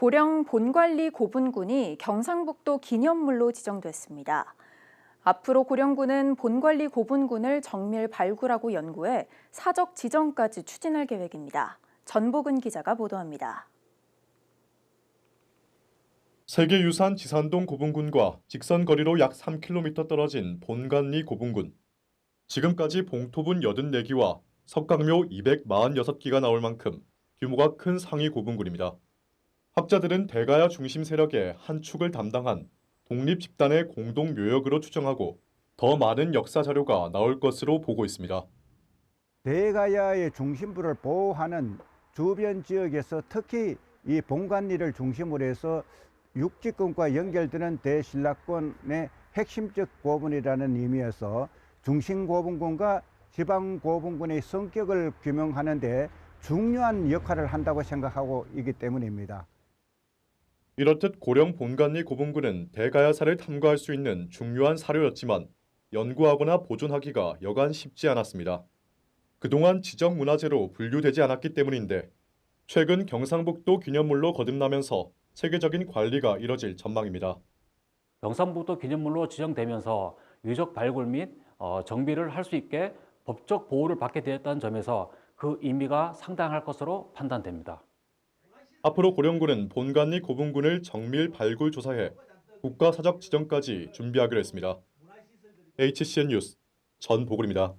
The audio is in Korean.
고령 본관리 고분군이 경상북도 기념물로 지정됐습니다. 앞으로 고령군은 본관리 고분군을 정밀 발굴하고 연구해 사적 지정까지 추진할 계획입니다. 전복은 기자가 보도합니다. 세계유산 지산동 고분군과 직선 거리로 약 3km 떨어진 본관리 고분군. 지금까지 봉토분 84기와 석강묘 246기가 나올 만큼 규모가 큰 상위 고분군입니다. 학자들은 대가야 중심 세력의 한 축을 담당한 독립 집단의 공동 묘역으로 추정하고 더 많은 역사 자료가 나올 것으로 보고 있습니다. 대가야의 중심부를 보호하는 주변 지역에서 특히 이 본관리를 중심으로 해서 육지권과 연결되는 대신라권의 핵심적 고분이라는 의미에서 중심 고분군과 지방 고분군의 성격을 규명하는 데 중요한 역할을 한다고 생각하고 있기 때문입니다. 이렇듯 고령 본관리 고분군은 대가야사를 탐구할 수 있는 중요한 사료였지만 연구하거나 보존하기가 여간 쉽지 않았습니다. 그동안 지정문화재로 분류되지 않았기 때문인데 최근 경상북도 기념물로 거듭나면서 체계적인 관리가 이뤄질 전망입니다. 경상북도 기념물로 지정되면서 유적 발굴 및 어, 정비를 할 수 있게 법적 보호를 받게 되었다는 점에서 그 의미가 상당할 것으로 판단됩니다. 앞으로 고령군은 본관리 고분군을 정밀 발굴 조사해 국가 사적 지정까지 준비하기로 했습니다. HCN 뉴스 전보글입니다.